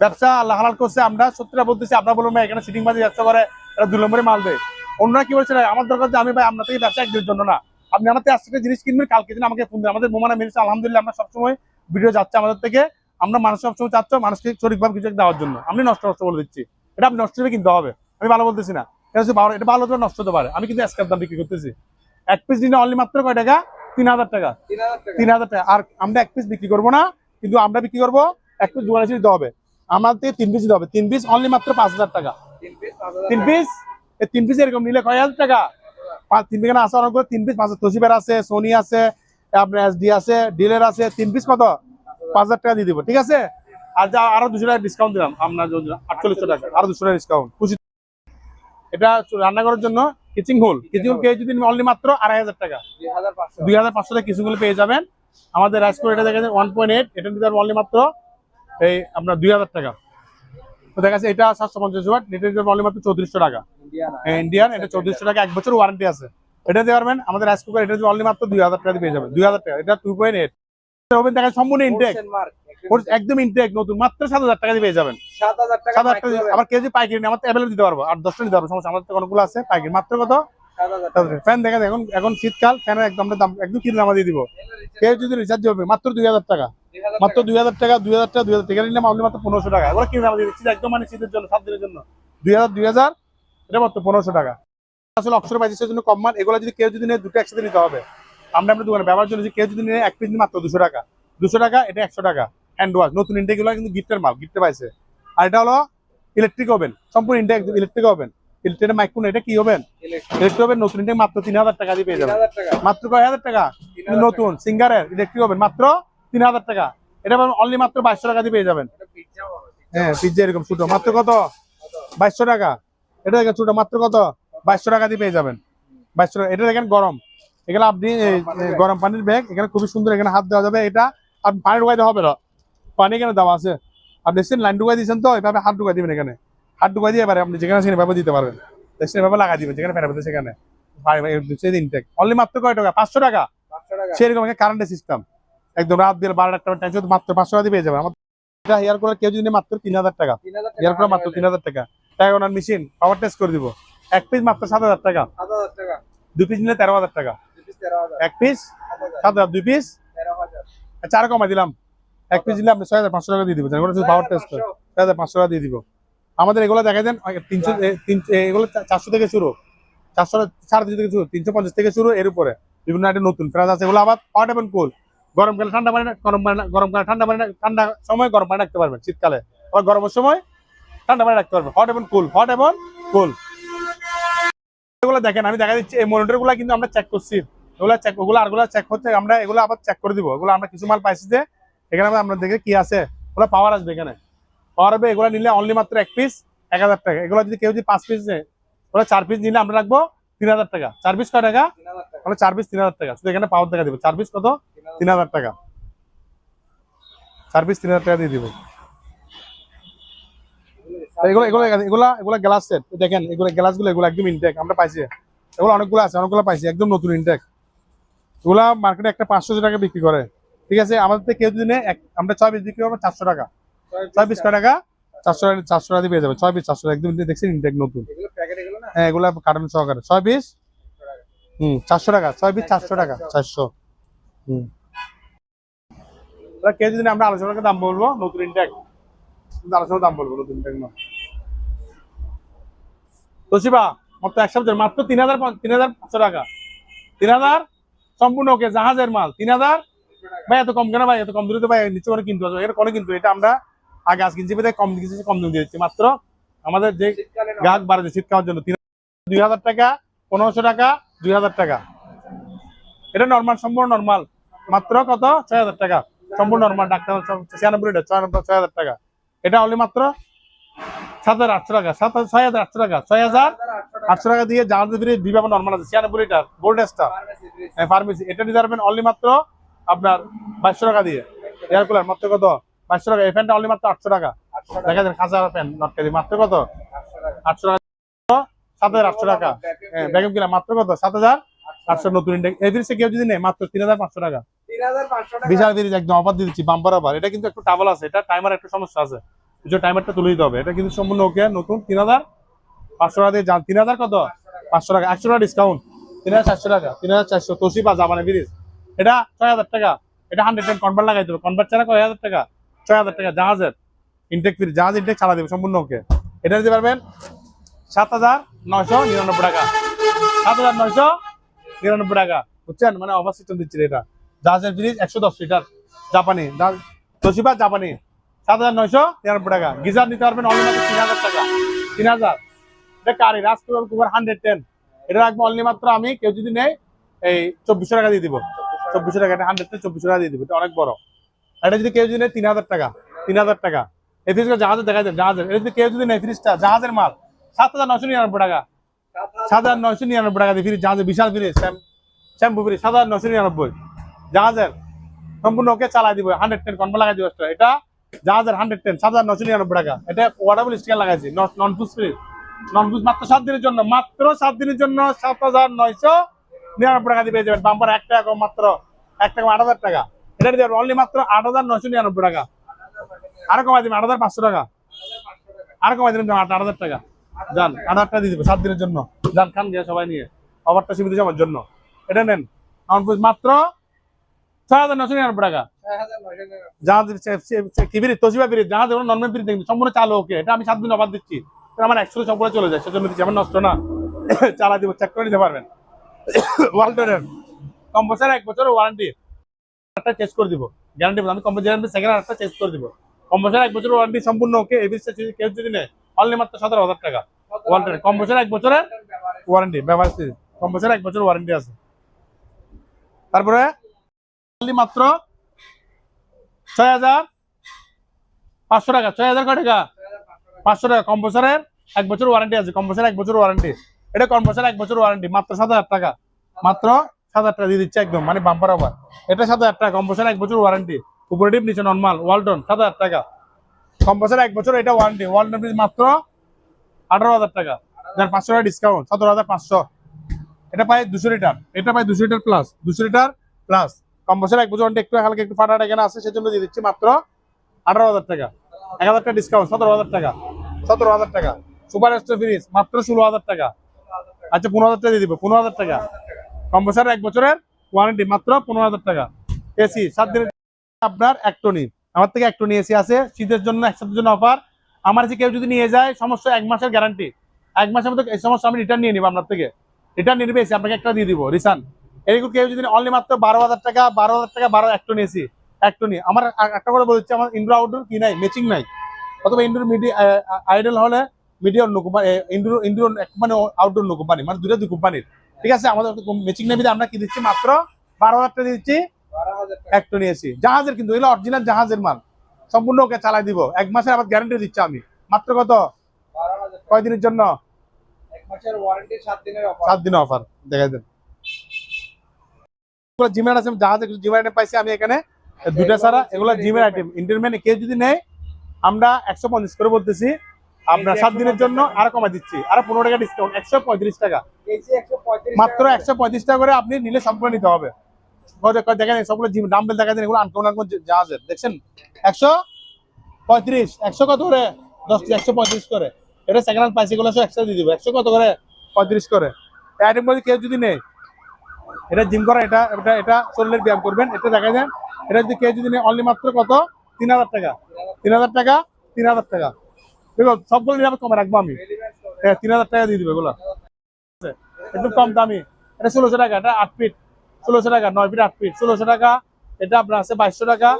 ব্যবসা আল্লাহ হালাল করছে আমরা সত্যিটা বলতেছি আপনার বলুন এখানে সিটিং বাজি ব্যবসা করে এটা দু নম্বরে মাল দেয়। অন্যরা কি বলছে আমার দরকার যে আমি ভাই আপনার থেকে ব্যবসা একদিনের জন্য না। আপনি আমার থেকে আজকে জিনিস কিনবেন কালকে দিন আমাকে ফোন দেন। আমাদের মোমানা মিলছে আলহামদুলিল্লাহ আমরা সবসময় ভিডিও যাচ্ছে আমাদের থেকে আমরা মানুষ সবসময় চাচ্ছ মানুষকে সঠিকভাবে কিছু দেওয়ার জন্য। আমি নষ্ট নষ্ট বলে দিচ্ছি। এটা আপনি নষ্ট হিসেবে কিনতে হবে। আমি ভালো বলতেছি না। এটা হচ্ছে ভালো এটা ভালো হতে নষ্ট হতে পারে। আমি কিন্তু স্ক্যাপ দাম বিক্রি করতেছি। এক পিস নিলে অনলি মাত্র কয় টাকা? তিন হাজার টাকা। তিন হাজার টাকা। হাজার আর আমরা এক পিস বিক্রি করব না কিন্তু আমরা বিক্রি করব এক পিস এসে দিতে হবে। আমাদের তিন পিস দিতে হবে। তিন পিস অনলি মাত্র পাঁচ হাজার টাকা। তিন পিস তিন পিস এই তিন পিস এরকম নিলে কয় হাজার টাকা? তিন পিস আছে অনেকগুলো। তিন পিস পাঁচ তোশিবের আছে সোনি আছে আপনার এসডি আছে ডিলের আছে তিন পিস কত পাঁচ হাজার টাকা দিয়ে দিব ঠিক আছে? আর যা আরও দুশো টাকা ডিসকাউন্ট দিলাম আপনার আটচল্লিশশো টাকা আরও দুশো টাকা ডিসকাউন্ট খুশি? এটা রান্না করার জন্য কিচিং হোল কিচিং হোল কেউ যদি অনলি মাত্র আড়াই হাজার টাকা। দুই হাজার পাঁচশো। টাকা কিচিং হোল পেয়ে যাবেন। আমাদের রাইস এটা দেখা যায় ওয়ান পয়েন্ট এইট এটা নিতে অনলি মাত্র এই আপনার দুই হাজার টাকা। তো দেখা যাচ্ছে এটা সাতশো পঞ্চাশ ওয়াট এটা নিতে অনলি মাত্র চৌত্রিশশো টাকা। ইন্ডিয়ান ইন্ডিয়ান এটা চৌত্রিশশো টাকা এক বছর ওয়ারেন্টি আছে। এটা দিতে পারবেন? আমাদের রাইস কুকার এটা অনলি মাত্র দুই হাজার টাকা পেয়ে যাবেন। দুই হাজার টাকা। এটা টু পয়েন্ট এইট ওভেন দেখা সম্পূর্ণ ইনটেক একদম ইনটেক নতুন। মাত্র সাত হাজার টাকা দিয়ে পেয়ে যাবেন। সাত হাজার টাকা কেজি পাইকারি আমার অ্যাভেলেবল দিতে পারব। আর দশটা দিতে পারব সমস্যা আমাদের তো অনেকগুলো আছে পাইকারি। মাত্র কত? ফ্যান এখন এখন শীতকাল ফ্যানের একদম দাম একদম কিনে নামা দিয়ে দিব। কেউ যদি রিচার্জ হবে মাত্র দুই হাজার টাকা। মাত্র দুই হাজার টাকা দুই হাজার টাকা দুই হাজার টাকা। নিলাম আপনি মাত্র পনেরোশো টাকা। এগুলো কিনে নামা দিয়ে দিচ্ছি। একদম মানে শীতের জন্য সাত দিনের জন্য। দুই হাজার দুই হাজার এটা মাত্র পনেরোশো টাকা। আসলে অক্ষর বাইশের জন্য কম মান এগুলো যদি কেউ যদি নেয় দুটো একসাথে নিতে হবে। আমরা আমরা দোকানে ব্যবহার জন্য কেউ যদি নেয় এক পিস মাত্র দুশো টাকা। দুশো টাকা এটা একশো টাকা। হ্যান্ড ওয়াশ নতুন ইন্টেকগুলো কিন্তু গিফটের মাল গিফটে পাইছে। আর এটা হলো ইলেকট্রিক ওভেন সম্পূর্ণ ইন্টেক ইলেকট্রিক ওভেন ইলেকট্রিক মাইক্রোন এটা কি ওভেন ইলেকট্রিক ওভেন নতুন ইন্টেক মাত্র তিন হাজার টাকা দিয়ে পেয়ে যাবেন। মাত্র কয় হাজার টাকা? নতুন সিঙ্গারের ইলেকট্রিক ওভেন মাত্র তিন হাজার টাকা। এটা অনলি মাত্র বাইশশো টাকা দিয়ে পেয়ে যাবেন। হ্যাঁ পিজ্জা এরকম ছোট। মাত্র কত? বাইশশো টাকা। এটা দেখেন ছোট মাত্র কত? বাইশশো টাকা দিয়ে পেয়ে যাবেন। বাইশশো টাকা। এটা দেখেন গরম। এখানে আপনি গরম পানির ব্যাগ এখানে খুবই সুন্দর এখানে হাত দেওয়া যাবে। এটা আপনি পানি ঢুকাইতে হবে না। পানি এখানে দেওয়া আছে। আপনি দেখছেন লাইন ঢুকাই দিয়েছেন তো এভাবে হাত ঢুকাই দিবেন এখানে। হাত ঢুকাই দিয়ে এবারে আপনি যেখানে সেখানে এভাবে দিতে পারবেন। দেখছেন এভাবে লাগাই দিবেন যেখানে ফেরাবেন সেখানে। ইনটেক অনলি মাত্র কয় টাকা? পাঁচশো টাকা? টাকা। সেরকম একটা কারেন্টের সিস্টেম একদম রাত দিয়ে বারো টাইম শুধু মাত্র পাঁচশো টাকা দিয়ে পেয়ে যাবেন। আমার এটা হেয়ার কুলার কেউ যদি মাত্র তিন হাজার টাকা। হেয়ার টাকা মাত্র তিন হাজার টাকা। মেশিন পাওয়ার টেস্ট করে দিব। এক পিস মাত্র সাত হাজার টাকা। দুই পিস নিলে তেরো হাজার টাকা। এক পিস সাত হাজার। দুই পিস চার কমাই দিলাম। এক পিস দিলে আপনি ছয় হাজার পাঁচশো টাকা দিয়ে দিবেন। শুধু পাওয়ার টেস্ট। ছয় হাজার পাঁচশো টাকা দিয়ে দিব। আমাদের এগুলো দেখা দেন তিনশো তিন এগুলো চারশো থেকে শুরু। চারশো সাড়ে তিনশো থেকে শুরু তিনশো পঞ্চাশ থেকে শুরু এর উপরে। বিভিন্ন একটা নতুন প্রাইস আছে এগুলো আবার হট এবং কুল গরমকালে ঠান্ডা পানি না- গরম পানি গরমকালে ঠান্ডা পানি ঠান্ডা সময় গরম পানি রাখতে পারবেন শীতকালে। আবার গরমের সময় ঠান্ডা পানি রাখতে পারবেন। হট এবং কুল হট এবং কুল এগুলো দেখেন আমি দেখা দিচ্ছি এই মনিটরগুলা কিন্তু আমরা চেক করছি। এগুলো চেক ওগুলো আরগুলো চেক হচ্ছে আমরা এগুলো আবার চেক করে দিব। এগুলো আমরা কিছু মাল পাইছি যে এখানে আমরা- দেখে কি আছে ওগুলো পাওয়ার আসবে এখানে। পাওয়ার হবে এগুলো নিলে অনলি মাত্র এক পিস এক হাজার টাকা। এগুলো যদি কেউ যদি পাঁচ পিস নেয় ওগুলো চার পিস নিলে আমরা রাখব তিন হাজার টাকা। চার পিস কয় টাকা? আমরা চার পিস তিন হাজার টাকা। শুধু এখানে পাওয়ার টাকা দিব। চার পিস কত? তিন হাজার টাকা। চার পিস তিন হাজার টাকা দিয়ে দিব। এগুলো এগুলো এগুলা এগুলা গ্লাস সেট দেখেন এগুলো গ্লাসগুলো এগুলো একদম ইনটেক আমরা পাইছি। এগুলো অনেকগুলো আছে অনেকগুলো পাইছি একদম নতুন ইনটেক এগুলা মার্কেটে একটা পাঁচশো টাকা বিক্রি করে। ঠিক আছে? আমাদের থেকে কেউ যদি নেয় আমরা ছয় পিস বিক্রি করব চারশো টাকা। ছয় পিস টাকা। চারশো টাকা চারশো টাকা দিয়ে পেয়ে যাবে। ছয় পিস চারশো টাকা। একদম দেখছেন ইনটেক নতুন। হ্যাঁ এগুলো কার্টন সহকারে। ছয় পিস হুম চারশো টাকা ছয় পিস চারশো টাকা চারশো। হুম। এবার কেউ যদি আমরা আলোচনা করে দাম বলব নতুন ইনটেক আলোচনা দাম বলব, নতুন না। তোশিবা মাত্র এক সপ্তাহ মাত্র তিন হাজার তিন হাজার পাঁচশো টাকা। তিন হাজার সম্পূর্ণ ওকে, জাহাজের মাল। তিন হাজার? ভাই, এত কম কেন ভাই? এত কম তো ভাই, নিচে করে কিনতে হবে এটা করে কিন্তু, এটা আমরা আগে আজ কিনছি বোধহয় কম কম মাত্র আমাদের যে। গ্রাহক শীত খাওয়ার জন্য, তিন দুই হাজার টাকা, পনেরোশো টাকা, দুই হাজার টাকা। এটা নর্মাল সম্পূর্ণ নর্মাল মাত্র কত? ছয় হাজার টাকা। সম্পূর্ণ নর্মাল ডাক্তার ছয় ছয় হাজার টাকা। এটা অনলি মাত্র সাত হাজার আটশো টাকা। সাত ছয় হাজার আটশো টাকা। ছয় হাজার আটশো টাকা দিয়ে জাহাজ ফ্রি দিবে নর্মাল আছে ছিয়ানব্বই লিটার গোল্ড স্টার ফার্মেসি এটা নিতে পারবেন অনলি মাত্র আপনার বাইশশো টাকা দিয়ে। এয়ার কুলার মাত্র কত? বাইশশো টাকা। এই ফ্যানটা অনলি মাত্র আটশো টাকা। দেখা যান খাঁচা ফ্যান নটকারি মাত্র কত? আটশো টাকা। সাত হাজার আটশো টাকা। ব্যাকআপ কিনা মাত্র কত? সাত হাজার আটশো নতুন ইন্ডেক্স এই ফ্রিজে কেউ যদি নেই মাত্র তিন হাজার পাঁচশো টাকা। একদম অফার দিচ্ছি বাম্পার অফার এটা কিন্তু একটু টাবল আছে, এটা টাইমার সমস্যা আছে। টাইমারটা তুলে দিতে হবে। এটা কিন্তু সম্পূর্ণ ওকে নতুন, তিন হাজার পাঁচশো টাকা দিয়ে তিন হাজার কত? পাঁচশো টাকা, একশো টাকা ডিসকাউন্ট তিন হাজার চারশো টাকা, তিন হাজার চারশো ফ্রিজ এটা ছয় হাজার টাকা, এটা হান্ড্রেড টেন কনভার্ট লাগাই দেবে। কনভার্ট ছাড়া কয় হাজার টাকা? ছয় হাজার টাকা, জাহাজের। ইনটেক ফ্রিজ জাহাজ ইনটেক ছাড়া দেবে, সম্পূর্ণ ওকে এটা দিতে পারবেন? সাত হাজার নয়শো নিরানব্বই টাকা। সাত হাজার নয়শো নিরানব্বই টাকা। বুঝছেন? মানে অফার সিস্টেম দিচ্ছে এটা। জাহাজের ফ্রিজ একশো দশ লিটার জাপানি। তোশিবা জাপানি। সাত হাজার নয়শো নিরানব্বই টাকা। গিজার নিতে পারবেন অনলি তিন হাজার টাকা। তিন হাজার। এটা কারি, রাজকুমার কুমার হান্ড্রেড টেন। এটা রাখব অনলি মাত্র আমি, কেউ যদি নেই এই চব্বিশশো টাকা দিয়ে দিব। চব্বিশশো টাকা, এটা হান্ড্রেড টেন, চব্বিশশো টাকা দিয়ে দিব। এটা অনেক বড়। এটা যদি কেউ যদি নেয়, তিন হাজার টাকা। তিন হাজার টাকা। এই ফ্রিজটা জাহাজের দেখা যায় জাহাজের। এটা যদি কেউ যদি নেয় ফ্রিজটা জাহাজের মাল। সাত হাজার নয়শো নিরানব্বই টাকা। সাত হাজার নয়শো নিরানব্বই টাকা দিয়ে ফ্রিজ জাহাজের বিশাল ফ্রিজ শ্যাম্পু ফ্রিজ সাত হাজার নয়শো নিরানব্বই। জাহাজের সম্পূর্ণ ওকে চালাই দিব হান্ড্রেড টেন কনফার্ম লাগাই দিব এটা জাহাজের হান্ড্রেড টেন সাত হাজার নশো নিরানব্বই টাকা। এটা ওয়াটাবল স্টিকার লাগাইছি নন ফুস ফ্রিজ নন ফুস মাত্র সাত দিনের জন্য, মাত্র সাত দিনের জন্য সাত হাজার নয়শো নিরানব্বই টাকা দিয়ে পেয়ে যাবেন। বাম্পার এক টাকা মাত্র, এক টাকা আট হাজার টাকা। এটা দিয়ে অনলি মাত্র আট হাজার নয়শো নিরানব্বই টাকা। আরও কমাই দিবেন, আট হাজার পাঁচশো টাকা। আরও কমাই দিবেন, আট আট হাজার টাকা। যান, আট হাজার টাকা দিয়ে দিবে সাত দিনের জন্য। যান, খান গিয়ে সবাই নিয়ে। অফারটা সীমিত সময়ের জন্য। এটা নেন নন ফুস মাত্র ওকে। এটা আমি সাত দিন দিচ্ছি। আমার চলে যায়। নষ্ট না। (coughs) চালা দিব চেক করে নিতে চেঞ্জ (coughs) করে দিব। আমি সেকেন্ড চেঞ্জ করে দিব। এক ওয়ারেন্টি সম্পূর্ণ অনলি মাত্র সতেরো হাজার টাকা। এক ওয়ারেন্টি এক ওয়ারেন্টি আছে। তারপরে মাত্র ছয় হাজার পাঁচশো টাকা। ছয় হাজার কয় টাকা? পাঁচশো টাকা। কম্পোসারের এক বছর ওয়ারেন্টি আছে। কম্পোসার এক বছর ওয়ারেন্টি এটা কম্পোসার এক বছর ওয়ারেন্টি মাত্র সাত হাজার টাকা। মাত্র সাত হাজার টাকা দিয়ে দিচ্ছে একদম মানে বাম্পার অফার এটা সাত হাজার টাকা। কম্পোসার এক বছর ওয়ারেন্টি উপরেটিভ নিচে নর্মাল ওয়ালটন সাত হাজার টাকা। কম্পোসার এক বছর এটা ওয়ারেন্টি ওয়ালটন মাত্র আঠারো হাজার টাকা। যার পাঁচশো টাকা ডিসকাউন্ট সতেরো হাজার পাঁচশো। এটা পাই দুশো লিটার। এটা পাই দুশো লিটার প্লাস দুশো লিটার প্লাস কম্পোসার এক বছর একটু হালকা একটু ফাটা এখানে আছে, সেজন্য দিয়ে দিচ্ছি মাত্র আঠারো হাজার টাকা। এক হাজার টাকা ডিসকাউন্ট সতেরো হাজার টাকা। সতেরো হাজার টাকা। সুপার স্টোর ফ্রিজ মাত্র ষোলো হাজার টাকা। আচ্ছা পনেরো হাজার টাকা দিয়ে দিব, পনেরো হাজার টাকা। কম্পোসার এক বছরের ওয়ারেন্টি মাত্র পনেরো হাজার টাকা। এসি সাত দিনের আপনার একটনি আমার থেকে একটনি এসি আছে। শীতের জন্য এক সপ্তাহের জন্য অফার আমার কাছে কেউ যদি নিয়ে যায়, সমস্যা এক মাসের গ্যারান্টি এক মাসের মধ্যে এই সমস্যা আমি রিটার্ন নিয়ে নিবো আপনার থেকে। রিটার্ন নিয়ে নেবে এসি আপনাকে একটা দিয়ে দিব রিসান এইগুলো কেউ যদি অনলি মাত্র বারো হাজার টাকা বারো হাজার টাকা বারো একটনি এসি একটনি আমার একটা কথা বলছি আমার ইনডোর আউটডোর কি নাই? ম্যাচিং নাই। অথবা ইনডোর মিডিয়া আইডল হলে মিডিয়া অন্য কোম্পানি ইনডোর ইনডোর এক কোম্পানি আউটডোর অন্য কোম্পানি মানে দুটো দুই কোম্পানির ঠিক আছে? আমাদের ম্যাচিং নেই আমরা কি দিচ্ছি? মাত্র বারো হাজার টাকা দিচ্ছি। টাকা। একটু নিয়েছি জাহাজের কিন্তু এগুলো অরিজিনাল জাহাজের মাল। সম্পূর্ণ ওকে চালাই দিব। এক মাসের আবার গ্যারান্টি দিচ্ছি আমি। মাত্র কত। কয়দিনের জন্য? এক মাসের ওয়ারেন্টি সাত দিনের অফার সাত দিন অফার দেখাই দেন। জিমের আছে জাহাজে কিছু জিমের আইটেম পাইছি আমি এখানে। দুটা ছাড়া এগুলো জিমের আইটেম কেউ যদি নেয় আমরা একশো পঞ্চাশ করে বলতেছি। আপনার সাত দিনের জন্য আরও কমাই দিচ্ছি। আরও পনেরো টাকা ডিসকাউন্ট একশো পঁয়ত্রিশ টাকা। মাত্র একশো পঁয়ত্রিশ টাকা করে আপনি নিলে সম্পূর্ণ নিতে হবে। দেখেন সবগুলো জিম ডাম্বেল দেখা দেন এগুলো আনকমন আনকমন জাহাজের দেখছেন? একশো পঁয়ত্রিশ একশো কত করে? দশটি একশো পঁয়ত্রিশ করে। এটা সেকেন্ড হ্যান্ড পাইছে এগুলো একশো দিয়ে দিব। একশো কত করে? পঁয়ত্রিশ করে। এই আইটেম বলতে কেউ যদি নেই এটা জিম করা এটা এটা এটা শরীরের ব্যায়াম করবেন। এটা দেখা যায় এটা যদি কেউ যদি অনলি মাত্র কত? তিন হাজার টাকা। তিন হাজার টাকা তিন হাজার টাকা। দেখো সবগুলো নিরাপদ কমে রাখব আমি। হ্যাঁ তিন হাজার টাকা দিয়ে দিবে এগুলো। একটু কম দামি। এটা ষোলোশো টাকা এটা আট ফিট। ষোলোশো টাকা নয় ফিট আট ফিট। ষোলোশো টাকা এটা আপনার আছে বাইশশো টাকা।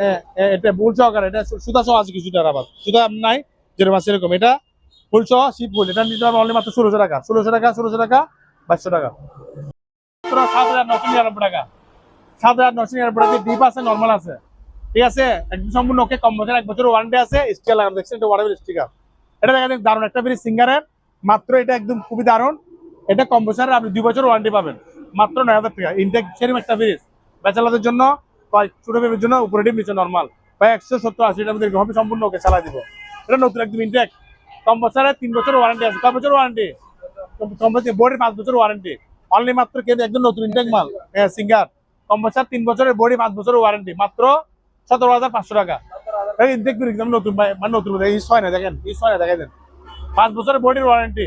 হ্যাঁ, এটা ফুল সহকারে এটা সুতা সহ আছে কিছুটা আবার। সুতা নাই যেরকম আছে এরকম। এটা ফুল সহ শিপ ফুল। এটা নিতে হবে অনলি মাত্র ষোলোশো টাকা। ষোলোশো টাকা ষোলোশো টাকা বাইশশো টাকা। হাজার আছে নর্মাল আছে। ঠিক আছে? একদম সম্পূর্ণ এক বছর ওয়ারেন্টি আছে এটা দেখা একটা মাত্র এটা একদম খুবই এটা আপনি দুই বছর ওয়ারেন্টি পাবেন। মাত্র নয় হাজার টাকা। সেরকম একটা জন্য নর্মাল একশো সত্তর মধ্যে সম্পূর্ণ দিব। এটা নতুন একদম তিন ওয়ারেন্টি আছে। বছর ওয়ারেন্টি পাঁচ বছর ওয়ারেন্টি অনলি মাত্র কেন একদম নতুন ইনটেক মাল। সিঙ্গার কম তিন বছরের বডি, পাঁচ বছরের ওয়ারেন্টি মাত্র সতেরো হাজার পাঁচশো টাকা। এই ইনটেক একদম নতুন মানে নতুন ইউজ হয় না, দেখেন ইউজ হয় না, দেখেন। দেন পাঁচ বছরের বডির ওয়ারেন্টি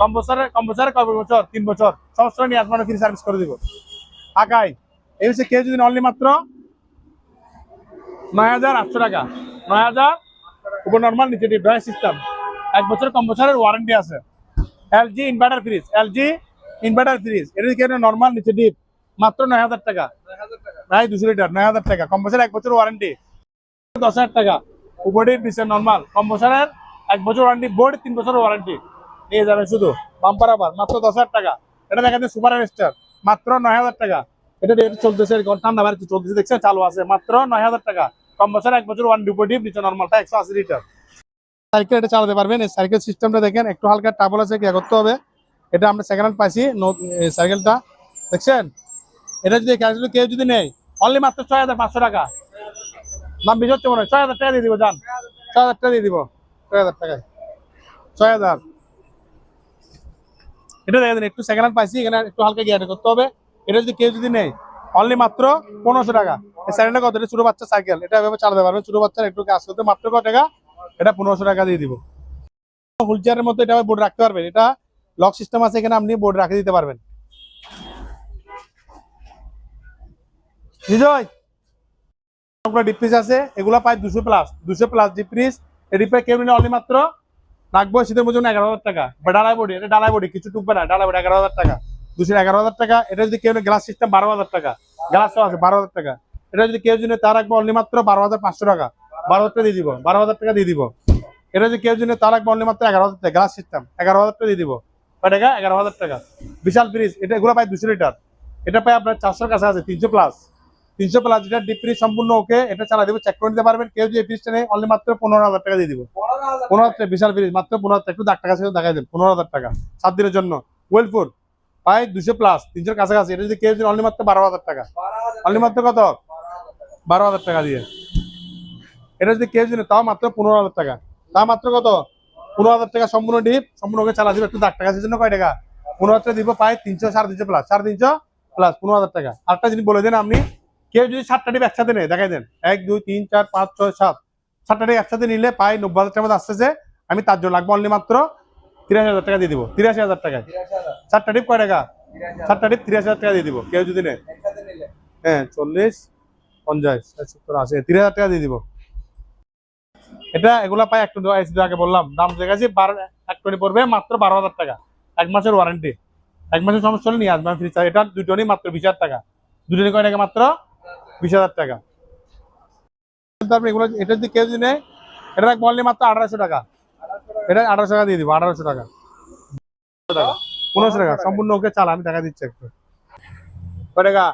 কম বছরের কম কয় বছর? তিন বছর। সমস্যা নিয়ে আপনার ফ্রি সার্ভিস করে দিব। আকাই, এই হচ্ছে কেউ যদি অনলি মাত্র নয় হাজার আটশো টাকা। নয় হাজার উপর নর্মাল নিচে ড্রয়ার সিস্টেম এক বছর কম ওয়ারেন্টি আছে। LG inverter fridge LG inverter fridge এটা কি নর্মাল নিচে ডিপ মাত্র নয় হাজার টাকা। প্রায় দুশো লিটার নয় হাজার টাকা। কম বছর এক বছর ওয়ারেন্টি দশ হাজার টাকা। উপরে নিচে নর্মাল কম বছরের এক বছর ওয়ারেন্টি বোর্ড তিন বছর ওয়ারেন্টি নিয়ে যাবেন শুধু। বাম্পার আবার, মাত্র দশ হাজার টাকা। এটা দেখা যাচ্ছে সুপার স্টার মাত্র নয় হাজার টাকা। এটা রেট চলতেছে ঠান্ডা বাড়িতে চলতেছে। দেখছেন, চালু আছে। মাত্র নয় হাজার টাকা। কম বছর এক বছর ওয়ারেন্টি উপরে নিচে নর্মালটা একশো আশি লিটার সাইকেল এটা চালাতে পারবেন। এই সাইকেল সিস্টেমটা দেখেন, একটু হালকা টাবল আছে, কি করতে হবে। এটা আমরা সেকেন্ড হ্যান্ড পাইছি সাইকেলটা। দেখছেন? এটা যদি ক্যাশ কেউ যদি নেই অনলি মাত্র ছয় হাজার পাঁচশো টাকা। দাম বেশি হচ্ছে মনে হয়। ছয় হাজার টাকা দিয়ে দিব যান ছয় হাজার টাকা দিয়ে দিব। ছয় হাজার টাকায়। ছয় হাজার। এটা দেখে দিন একটু সেকেন্ড হ্যান্ড পাইছি, এখানে একটু হালকা গিয়ারে করতে হবে। এটা যদি কেউ যদি নেই অনলি মাত্র পনেরোশো টাকা। এই সাইকেলটা কত? এটা ছোটো বাচ্চা সাইকেল। এটা এভাবে চালাতে পারবেন ছোটো বাচ্চার একটু কাজ করতে মাত্র কত টাকা? এটা পনেরোশো টাকা দিয়ে দিব। হুইল মতো এটা বোর্ড রাখতে পারবেন। এটা লক সিস্টেম আছে এখানে, আপনি বোর্ড রাখে দিতে পারবেন। বিজয়, সবগুলো ডিপ আছে, এগুলো প্রায় দুশো প্লাস দুশো প্লাস ডিপ ফ্রিজ এই কেউ নিলে রাখব এগারো হাজার টাকা। ডালাই বডি এটা ডালাই বডি কিছু টুকবে না, ডালাই বডি এগারো হাজার টাকা। দুশো এগারো হাজার টাকা, এটা যদি কেউ গ্লাস সিস্টেম বারো হাজার টাকা। গ্লাসও আছে বারো হাজার টাকা। এটা যদি কেউ যদি তার রাখব অনলি বারো হাজার পাঁচশো টাকা। বারো হাজার টাকা দিয়ে দিব, বারো হাজার টাকা দিয়ে দিব। এটা যদি কেউ যদি তার রাখব অনলি মাত্র এগারো হাজার টাকা গ্লাস সিস্টেম এগারো হাজার টাকা দিয়ে দিব। টাকা? এগারো হাজার টাকা। বিশাল ফ্রিজ এটা এগুলো প্রায় দুশো লিটার এটা প্রায় আপনার চারশোর কাছে আছে তিনশো প্লাস তিনশো প্লাস যেটা ডিপ ফ্রিজ সম্পূর্ণ ওকে, এটা চালা দিব চেক করে নিতে পারবেন। কেউ যদি ফ্রিজটা নেই অনলি মাত্র পনেরো হাজার টাকা দিয়ে দিব। পনেরো হাজার বিশাল ফ্রিজ মাত্র পনেরো হাজার একটু দাগ টাকা ছিল দেখাই দেন, পনেরো হাজার টাকা, সাত দিনের জন্য। ওয়েলপুর প্রায় দুশো প্লাস তিনশোর কাছাকাছি। এটা যদি কেউ অনলি মাত্র বারো হাজার টাকা। অনলি মাত্র কত? বারো হাজার টাকা দিয়ে। এটা যদি কেউ যদি তাও মাত্র পনেরো হাজার টাকা। তাও মাত্র কত? পনেরো হাজার টাকা সম্পূর্ণ ডিপ, সম্পূর্ণ চালা দিব একটু দাগ টাকা জন্য কয় টাকা? পনেরো হাজার দিব প্রায় তিনশো, সাড়ে তিনশো প্লাস সাড়ে তিনশো প্লাস পনেরো হাজার টাকা। আরেকটা জিনিস বলে দেন আপনি, কেউ যদি সাতটা ডিপ একসাথে নেয়, দেখাই দেন। এক, দুই, তিন, চার, পাঁচ, ছয়, সাত। সাতটা ডিপ একসাথে নিলে প্রায় নব্বই হাজার টাকার মধ্যে আসতেছে, আমি তার জন্য লাগবো অনলি মাত্র তিরাশি হাজার টাকা দিয়ে দিব। তিরাশি হাজার টাকা সাতটা ডিপ কয় টাকা? সাতটা ডিপ তিরাশি হাজার টাকা দিয়ে দিব, কেউ যদি নেয়। হ্যাঁ চল্লিশ, পঞ্চাশ সত্তর, আশি, তিরিশ হাজার টাকা দিয়ে দিব। এটা এগুলা পাই একটু আগে বললাম। দাম দেখেছি বারো, এক টোনি পড়বে মাত্র বারো হাজার টাকা। এক মাসের ওয়ারেন্টি এক মাসের সমস্যা নিয়ে আসবেন ফ্রি চার্জ এটা দুটোনি মাত্র বিশ টাকা। দুটোনি কয় টাকা মাত্র? বিশ হাজার টাকা। তারপরে এগুলো, এটা যদি কেউ যদি নেয়, এটা বললে মাত্র আঠারোশো টাকা। এটা আঠারোশো টাকা দিয়ে দিব, আঠারোশো টাকা। পনেরোশো টাকা, সম্পূর্ণ ওকে চালা, আমি টাকা দিচ্ছি একটু। কয় টাকা?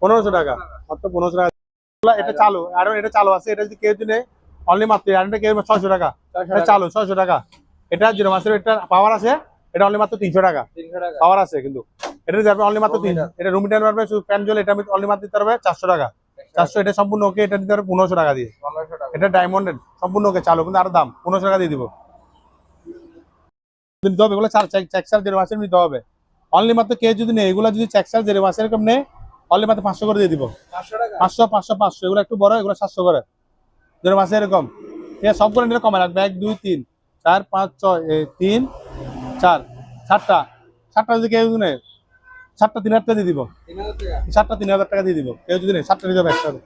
পনেরোশো টাকা, মাত্র পনেরোশো টাকা। এটা চালু, আর এটা চালু আছে, এটা যদি কেউ যদি অনলি মাত্র আর এটা কেউ ছয়শো টাকা। চালু ছয়শো টাকা। এটা জিরো মাসের এটা পাওয়ার আছে এটা অনলি মাত্র তিনশো টাকা। পাওয়ার আছে কিন্তু। এটা যাবে অনলি মাত্র তিন এটা রুম পারবে শুধু ফ্যান জল এটা অনলি মাত্র দিতে পারবে চারশো টাকা। চারশো এটা সম্পূর্ণ ওকে এটা দিতে পারবে পনেরোশো টাকা দিয়ে। এটা ডায়মন্ডের সম্পূর্ণ ওকে চালু কিন্তু আর দাম পনেরোশো টাকা দিয়ে দিব। দিতে হবে এগুলো চার দেড় মাসের নিতে হবে। অনলি মাত্র কেউ যদি নেই এগুলো যদি চেকসার দেড় মাসের এরকম নেই অনলি মাত্র পাঁচশো করে দিয়ে দিব। পাঁচশো পাঁচশো পাঁচশো এগুলো একটু বড় এগুলো সাতশো করে। দেড় মাসে এরকম। ঠিক আছে, সবগুলো নিলে কমে রাখবে। এক, দুই, তিন, চার, পাঁচ, ছয় তিন, চার, সাতটা। সাতটা যদি কেউ নেই সাতটা তিন হাজার টাকা দিয়ে দিব। সাতটা তিন হাজার টাকা দিয়ে দিব। কেউ যদি নেই সাতটা দিয়ে দেবে একসাথে